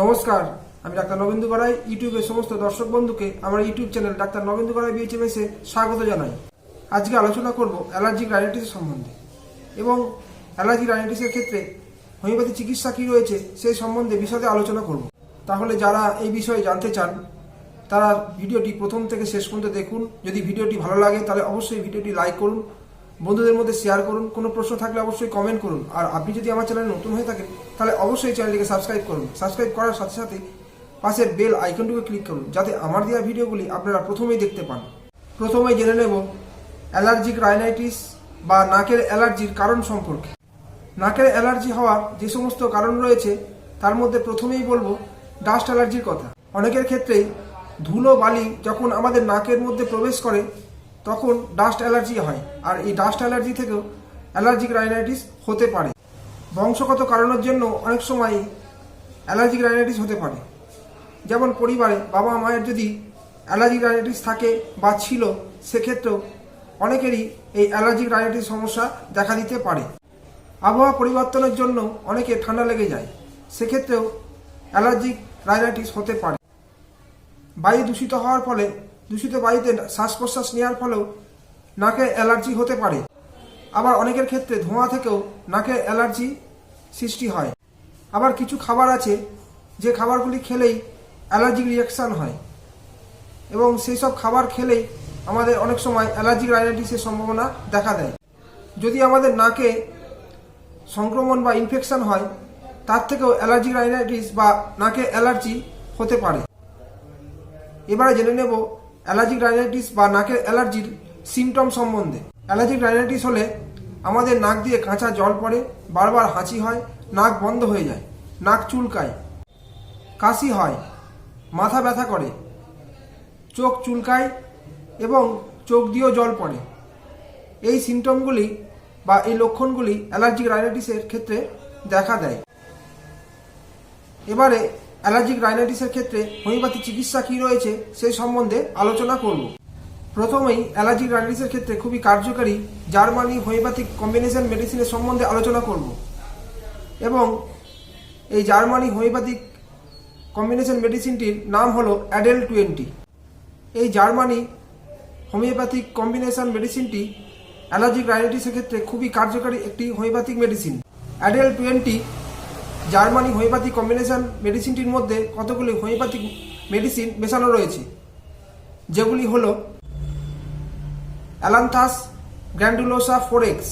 নমস্কার, আমি ডাক্তার নবেন্দু গড়াই ইউটিউবের সমস্ত দর্শক বন্ধুকে আমার YouTube channel doctor Nabendu Garai BHMS এ স্বাগত জানাই। আজকে আলোচনা করব অ্যালার্জিক রাইনাইটিস সম্বন্ধে এবং অ্যালার্জিক রাইনাইটিসের ক্ষেত্রে হোমিওপ্যাথি চিকিৎসা কী রয়েছে সেই সম্বন্ধে বিশদে আলোচনা করব। তাহলে যারা এই বিষয়ে জানতে চান, তারা ভিডিওটি প্রথম থেকে শেষ পর্যন্ত দেখুন। যদি ভিডিওটি ভালো লাগে, তাহলে অবশ্যই ভিডিওটি লাইক করুন বন্ধুদের মধ্যে শেয়ার করুন, কোনো প্রশ্ন থাকলে অবশ্যই কমেন্ট করুন। আর আপনি যদি আমার চ্যানেলে নতুন হয়ে থাকেন, তাহলে অবশ্যই চ্যানেলটিকে সাবস্ক্রাইব করুন। সাবস্ক্রাইব করার সাথে সাথে পাশের বেল আইকনটিকে ক্লিক করুন, যাতে আমার দেওয়া ভিডিওগুলি আপনারা প্রথমেই দেখতে পান। প্রথমেই জেনে নেব অ্যালার্জিক রাইনাইটিস বা নাকের অ্যালার্জির কারণ সম্পর্কে। নাকের অ্যালার্জি হওয়ার যে সমস্ত কারণ রয়েছে, তার মধ্যে প্রথমেই বলব ডাস্ট অ্যালার্জির কথা। অনেকের ক্ষেত্রেই ধুলো বালি যখন আমাদের নাকের মধ্যে প্রবেশ করে তখন ডাস্ট অ্যালার্জি হয়। আর এই ডাস্ট অ্যালার্জি থেকেও অ্যালার্জিক রাইনাইটিস হতে পারে। বংশগত কারণের জন্য অনেক সময় অ্যালার্জিক রাইনাইটিস হতে পারে। যেমন পরিবারে বাবা মায়ের যদি অ্যালার্জিক রাইনাইটিস থাকে বা ছিল, সেক্ষেত্রেও অনেকেরই এই অ্যালার্জিক রাইনাইটিস সমস্যা দেখা দিতে পারে। আবহাওয়া পরিবর্তনের জন্য অনেকে ঠান্ডা লেগে যায়। সেক্ষেত্রেও অ্যালার্জিক রাইনাইটিস হতে পারে। বায়ু দূষিত হওয়ার ফলে দূষিত বায়ুতে শ্বাস প্রশ্বাস নেওয়ার ফলেও নাকে অ্যালার্জি হতে পারে। আবার অনেকের ক্ষেত্রে ধোঁয়া থেকেও নাকে অ্যালার্জি সৃষ্টি হয়। আবার কিছু খাবার আছে যে খাবারগুলি খেলেই অ্যালার্জিক রিয়াকশান হয়। এবং সেই সব খাবার খেলেই আমাদের অনেক সময় অ্যালার্জিক রাইনাইটিসের সম্ভাবনা দেখা দেয়। যদি আমাদের নাকে সংক্রমণ বা ইনফেকশন হয়, তার থেকেও অ্যালার্জিক রাইনাইটিস বা নাকে অ্যালার্জি হতে পারে। এবারে জেনে নেব অ্যালার্জিক রাইনাইটিস বা নাকের অ্যালার্জির সিমটম সম্বন্ধে। অ্যালার্জিক রাইনাইটিস হলে আমাদের নাক দিয়ে কাঁচা জল পড়ে, বারবার হাঁচি হয়, নাক বন্ধ হয়ে যায়, নাক চুলকায়, কাশি হয়, মাথা ব্যথা করে, চোখ চুলকায় এবং চোখ দিয়েও জল পড়ে। এই সিমটমগুলি বা এই লক্ষণগুলি অ্যালার্জিক রাইনাইটিসের ক্ষেত্রে দেখা দেয়। এবারে অ্যালার্জিক রাইনাইটিসের ক্ষেত্রে হোমিওপ্যাথি চিকিৎসা কী রয়েছে সে সম্বন্ধে আলোচনা করব। প্রথমেই অ্যালার্জিক রাইনাইটিসের ক্ষেত্রে খুবই কার্যকারী জার্মানি হোমিওপ্যাথিক কম্বিনেশন মেডিসিনের সম্বন্ধে আলোচনা করব। এবং এই জার্মানি হোমিওপ্যাথিক কম্বিনেশন মেডিসিনটির নাম হলো অ্যাডেল টোয়েন্টি। এই জার্মানি হোমিওপ্যাথিক কম্বিনেশন মেডিসিনটি অ্যালার্জিক রাইনাইটিসের ক্ষেত্রে খুবই কার্যকারী একটি homeopathic medicine. Adel twenty Germany homeopathic combination মেডিসিনটির মধ্যে কতগুলি হোমিওপ্যাথিক মেডিসিন মেশানো রয়েছে? যেগুলি হল ailanthus, glandulosa four X,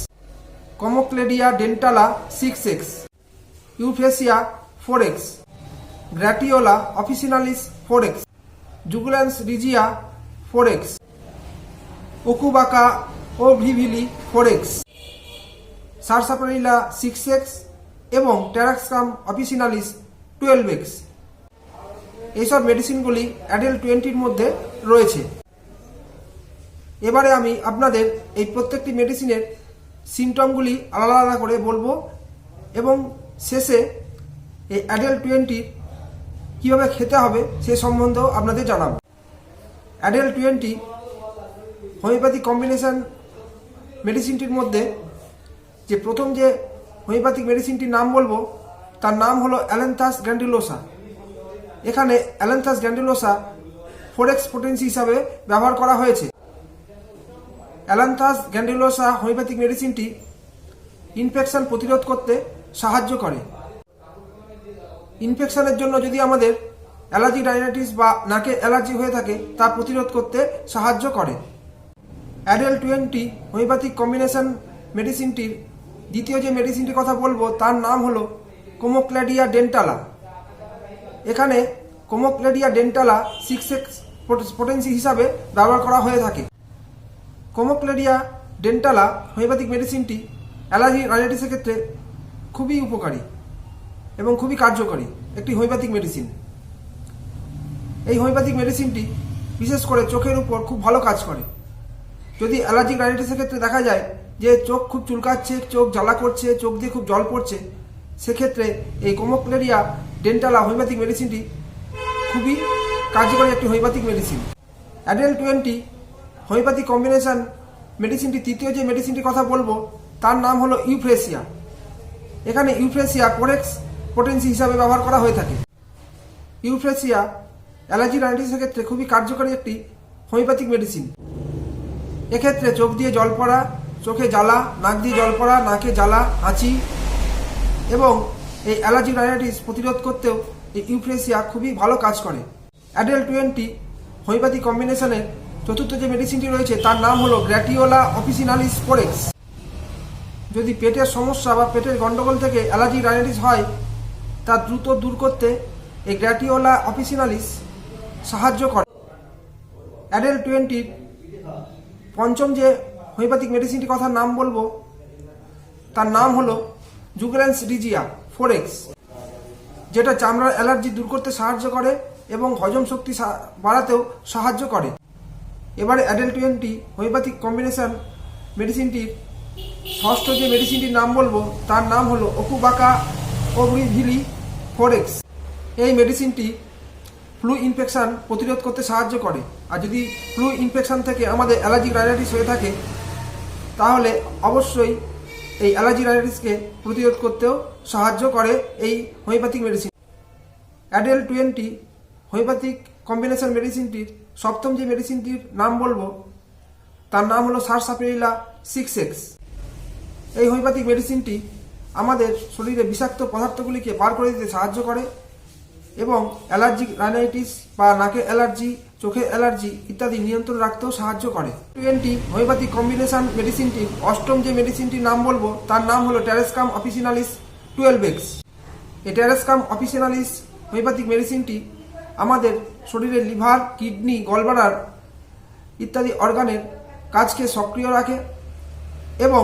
comocladia dentata six X, euphrasia four X, gratiola officinalis four X juglans regia four X, okoubaka aubrevillei four X sarsaparilla six X এবং taraxacum officinalis twelve x এইসব মেডিসিনগুলি Adele টোয়েন্টির মধ্যে রয়েছে। এবারে আমি আপনাদের এই প্রত্যেকটি মেডিসিনের সিমটমগুলি আলাদা আলাদা করে বলব এবং শেষে এই অ্যাডেল টোয়েন্টির কীভাবে খেতে হবে সে সম্বন্ধেও আপনাদের জানাব। অ্যাডেল টোয়েন্টি হোমিওপ্যাথি কম্বিনেশান মেডিসিনটির মধ্যে যে প্রথম যে হোমিওপ্যাথিক মেডিসিনটির নাম বলব, তার নাম হলো অ্যালেন্থাস গ্যান্ডিলোসা এখানে অ্যালেন্থাস গ্যান্ডিলোসা ফোরেক্স পোটেন্সি হিসাবে ব্যবহার করা হয়েছে। অ্যালান্থাস গ্যান্ডিলোসা হোমিওপ্যাথিক মেডিসিনটি ইনফেকশন প্রতিরোধ করতে সাহায্য করে। ইনফেকশনের জন্য যদি আমাদের অ্যালার্জি ডাইনাইটিস বা নাকে অ্যালার্জি হয়ে থাকে, তা প্রতিরোধ করতে সাহায্য করে। অ্যাডেল টোয়েন্টি হোমিওপ্যাথিক কম্বিনেশন মেডিসিনটির দ্বিতীয় যে মেডিসিনটির কথা বলব, তার নাম হলো কোমোক্লেডিয়া ডেন্টালা এখানে Comocladia dentata six X potency হিসাবে ব্যবহার করা হয়ে থাকে। কোমোক্লেডিয়া ডেন্টালা হোমিওপ্যাথিক মেডিসিনটি অ্যালার্জি রাইনাইটিসের ক্ষেত্রে খুবই উপকারী এবং খুবই কার্যকরী একটি হোমিওপ্যাথিক মেডিসিন এই হোমিওপ্যাথিক মেডিসিনটি বিশেষ করে চোখের উপর খুব ভালো কাজ করে। যদি অ্যালার্জিক রাইনাইটিসের ক্ষেত্রে দেখা যায় যে চোখ খুব চুলকাচ্ছে, চোখ জ্বালা করছে, চোখ দিয়ে খুব জল পড়ছে, সেক্ষেত্রে এই কোমোক্লেরিয়া ডেন্টালা হোমিওপ্যাথিক মেডিসিনটি খুবই কার্যকরী একটি homeopathic medicine Adel twenty homeopathic combination মেডিসিনটি তৃতীয় যে মেডিসিনটির কথা বলব, তার নাম হলো ইউফ্রেসিয়া এখানে ইউফ্রেসিয়া কোরেক্স পোটেন্সি হিসাবে ব্যবহার করা হয়ে থাকে। ইউফ্রেসিয়া অ্যালার্জি রাইনাইটিসের ক্ষেত্রে খুবই কার্যকরী একটি হোমিওপ্যাথিক মেডিসিন এক্ষেত্রে চোখ দিয়ে জল পড়া চোখে জ্বালা, নাক দিয়ে জল পড়া, নাকে জ্বালা, হাঁচি এবং এই অ্যালার্জি রাইনাইটিস প্রতিরোধ করতেও এই ইউফ্রেসিয়া খুবই ভালো কাজ করে। অ্যাডেল টোয়েন্টি হোমিওপ্যাথি কম্বিনেশনের চতুর্থ যে মেডিসিনটি রয়েছে, তার নাম হলো গ্র্যাটিওলা অফিসিনালিস ফোরেক্স যদি পেটের সমস্যা বা পেটের গন্ডগোল থেকে অ্যালার্জি রাইনাইটিস হয়, তা দ্রুত দূর করতে এই গ্র্যাটিওলা অফিসিনালিস সাহায্য করে। অ্যাডেল টোয়েন্টির পঞ্চম যে হোমিওপ্যাথিক মেডিসিনটির কথা নাম বলব? তার নাম হলো জুগলেন্স রিজিয়া, ফোরেক্স, যেটা চামড়ার অ্যালার্জি দূর করতে সাহায্য করে এবং হজম শক্তি বাড়াতেও সাহায্য করে। এবারে অ্যাডেল টোয়েন্টি হোমিওপ্যাথিক কম্বিনেশন মেডিসিনটির ষষ্ঠ যে মেডিসিনটির নাম বলব, তার নাম হলো ওকুবাকা ওব্রিভিলি ফোরেক্স। এই মেডিসিনটি ফ্লু ইনফেকশান প্রতিরোধ করতে সাহায্য করে। আর যদি ফ্লু ইনফেকশান থেকে আমাদের অ্যালার্জিক রাইনাইটিস হয়ে থাকে তাহলে অবশ্যই এই অ্যালার্জি রাইনাইটিসকে প্রতিরোধ করতেও সাহায্য করে এই homeopathic medicine Adel twenty homeopathic combination মেডিসিনটির সপ্তম যে মেডিসিনটির নাম বলব, তার নাম হলো সারসাপেরিলা সিক্স এক্স এই হোমিওপ্যাথিক মেডিসিনটি আমাদের শরীরে বিষাক্ত পদার্থগুলিকে বার করে দিতে সাহায্য করে এবং অ্যালার্জিক রাইনাইটিস বা নাকের অ্যালার্জি চোখের অ্যালার্জি ইত্যাদি নিয়ন্ত্রণ রাখতেও সাহায্য করে। টোয়েন্টি হোমিওপ্যাথিক কম্বিনেশন মেডিসিনটির অষ্টম যে মেডিসিনটির নাম বলব, তার নাম হলো ট্যারেসকাম অফিসিনালিস টুয়েলভ এক্স এই ট্যারেসকাম অফিসিনালিস হোমিওপ্যাথিক মেডিসিনটি আমাদের শরীরের লিভার, কিডনি গলবাড়ার ইত্যাদি অর্গানের কাজকে সক্রিয় রাখে এবং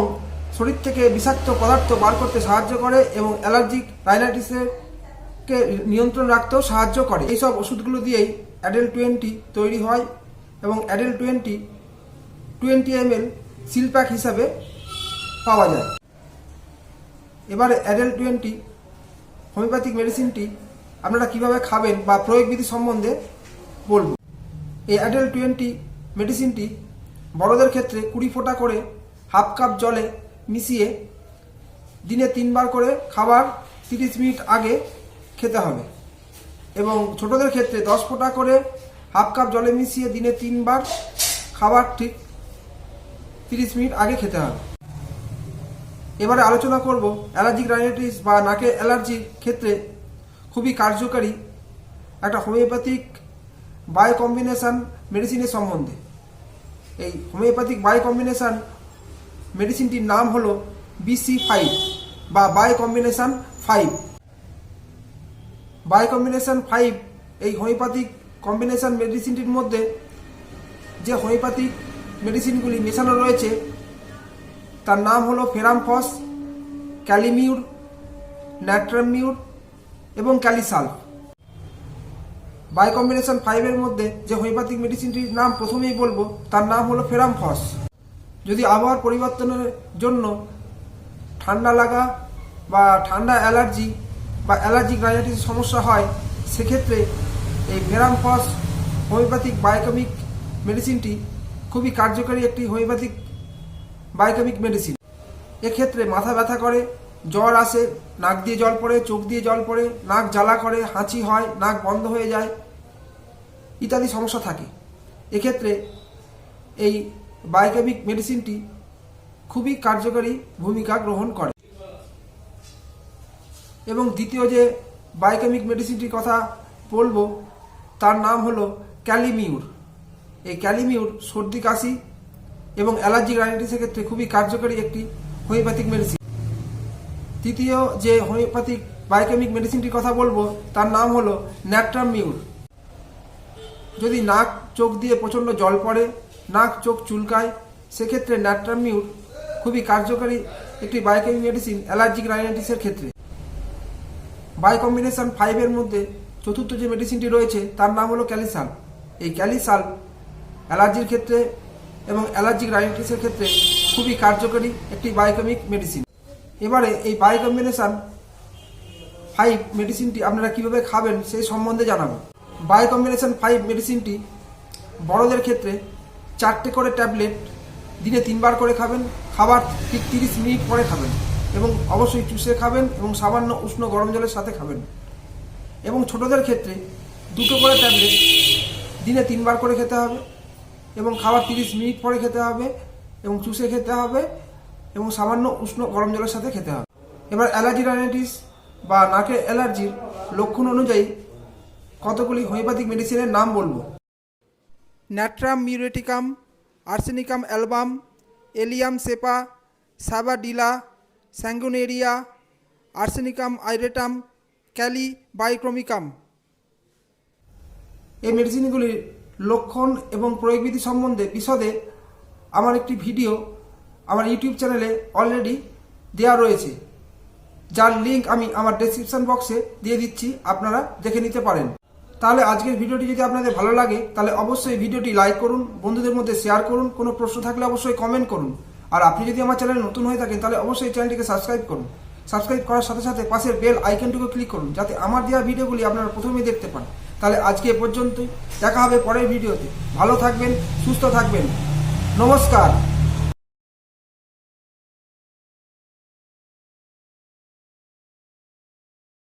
শরীর থেকে বিষাক্ত পদার্থ বার করতে সাহায্য করে এবং অ্যালার্জিক রাইনাইটিসের কে নিয়ন্ত্রণ রাখতেও সাহায্য করে। এইসব ওষুধগুলো দিয়েই অ্যাডেল টোয়েন্টি তৈরি হয় এবং Adel twenty twenty M L seal pack হিসাবে পাওয়া যায়। এবারে অ্যাডেল টোয়েন্টি হোমিওপ্যাথিক মেডিসিনটি আপনারা কীভাবে খাবেন বা প্রয়োগবিধি সম্বন্ধে বলব। এই অ্যাডেল টোয়েন্টি মেডিসিনটি বড়দের ক্ষেত্রে কুড়ি ফোঁটা করে হাফ কাপ জলে মিশিয়ে দিনে তিনবার করে খাবার তিরিশ মিনিট আগে খেতে হবে। এবং ছোটদের ক্ষেত্রে দশ ফোঁটা করে হাফ কাপ জলে মিশিয়ে দিনে তিনবার খাবার ঠিক তিরিশ মিনিট আগে খেতে হবে। এবারে আলোচনা করব অ্যালার্জিক রাইনাইটিস বা নাকের অ্যালার্জির ক্ষেত্রে খুবই কার্যকারী একটা হোমিওপ্যাথিক বায়ো কম্বিনেশান মেডিসিনের সম্বন্ধে। এই হোমিওপ্যাথিক বায়ো কম্বিনেশান মেডিসিনটির নাম হলো বিসি ফাইভ বা bio combination five. Bio combination five এই হোমিওপ্যাথিক কম্বিনেশন মেডিসিনটির মধ্যে যে হোমিওপ্যাথিক মেডিসিনগুলি মেশানো রয়েছে, তার নাম হলো ফেরামফস, ক্যালিমিউর ন্যাট্রামিউর এবং ক্যালিসাল। বাই কম্বিনেশন ফাইভের মধ্যে যে হোমিওপ্যাথিক মেডিসিনটির নাম প্রথমেই বলব, তার নাম হলো ফেরামফস। যদি আবহাওয়ার পরিবর্তনের জন্য ঠান্ডা লাগা বা ঠান্ডা অ্যালার্জি অ্যালার্জিক রাইনাইটিস সমস্যা হয়, সেক্ষেত্রে এই ফেরামফস হোমিওপ্যাথিক বায়োকেমিক মেডিসিনটি খুবই কার্যকরী একটি হোমিওপ্যাথিক বায়োকেমিক মেডিসিন। এক্ষেত্রে মাথা ব্যথা করে, জ্বর আসে, নাক দিয়ে জল পড়ে, চোখ দিয়ে জল পড়ে, নাক জ্বালা করে, হাঁচি হয়, নাক বন্ধ হয়ে যায় ইত্যাদি সমস্যা থাকে। এক্ষেত্রে এই বায়োকেমিক মেডিসিনটি খুবই কার্যকরী ভূমিকা গ্রহণ করে। এবং দ্বিতীয় যে বায়োকেমিক মেডিসিনটির কথা বলব, তার নাম হলো ক্যালিমিউর। এই ক্যালিমিউর সর্দি, কাশি এবং অ্যালার্জিক রাইনাইটিসের ক্ষেত্রে খুবই কার্যকরী একটি হোমিওপ্যাথিক মেডিসিন। তৃতীয় যে হোমিওপ্যাথিক বায়োকেমিক মেডিসিনটির কথা বলব, তার নাম হলো ন্যাট্রামিউর। যদি নাক, চোখ দিয়ে প্রচণ্ড জল পড়ে, নাক, চোখ চুলকায়, সেক্ষেত্রে ন্যাট্রামিউর খুবই কার্যকরী একটি বায়োকেমিক মেডিসিন অ্যালার্জিক রাইনাইটিসের ক্ষেত্রে। বাই কম্বিনেশন ফাইভের মধ্যে চতুর্থ যে মেডিসিনটি রয়েছে, তার নাম হলো ক্যালিসাল। এই ক্যালিসাল অ্যালার্জির ক্ষেত্রে এবং অ্যালার্জিক রাইনাইটিসের ক্ষেত্রে খুবই কার্যকরী একটি বায়োকেমিক মেডিসিন এবারে এই বাই কম্বিনেশন ফাইভ মেডিসিনটি আপনারা কীভাবে খাবেন সেই সম্বন্ধে জানাব। বাই কম্বিনেশন ফাইভ মেডিসিনটি বড়দের ক্ষেত্রে চারটে করে ট্যাবলেট দিনে তিনবার করে খাবেন, খাবার ঠিক তিরিশ মিনিট পরে খাবেন। এবং অবশ্যই চুষে খাবেন এবং সামান্য উষ্ণ গরম জলের সাথে খাবেন। এবং ছোটদের ক্ষেত্রে দুটো করে ট্যাবলেট দিনে তিনবার করে খেতে হবে এবং খাবার তিরিশ মিনিট পরে খেতে হবে এবং চুষে খেতে হবে এবং সামান্য উষ্ণ গরম জলের সাথে খেতে হবে। এবার অ্যালার্জি রাইনাইটিস বা নাকের অ্যালার্জির লক্ষণ অনুযায়ী কতগুলি হোমিওপ্যাথিক মেডিসিনের নাম বলব? Natrum, muriaticum, arsenicum, album, allium, cepa, sabadilla sanguinaria arsenicum iodatum kali bichromicum এই মেডিসিনগুলির লক্ষণ এবং প্রয়োগবিধি সম্বন্ধে বিশদে আমার একটি ভিডিও আমার ইউটিউব চ্যানেলে অলরেডি দেওয়া রয়েছে। যার লিঙ্ক আমি আমার ডেসক্রিপশন বক্সে দিয়ে দিচ্ছি, আপনারা দেখে নিতে পারেন। তাহলে আজকের ভিডিওটি যদি আপনাদের ভালো লাগে, তাহলে অবশ্যই ভিডিওটি লাইক করুন, বন্ধুদের মধ্যে শেয়ার করুন, কোনো প্রশ্ন থাকলে অবশ্যই কমেন্ট করুন। আর আপনি যদি আমার চ্যানেলে নতুন হয়ে থাকেন, তাহলে অবশ্যই চ্যানেলটিকে সাবস্ক্রাইব করুন। সাবস্ক্রাইব করার সাথে সাথে পাশের বেল আইকনটিকে ক্লিক করুন, যাতে আমার দেওয়া ভিডিওগুলি আপনারা প্রথমেই দেখতে পান। তাহলে আজকে এ পর্যন্তই। দেখা হবে পরের ভিডিওতে ভালো থাকবেন, সুস্থ থাকবেন। নমস্কার।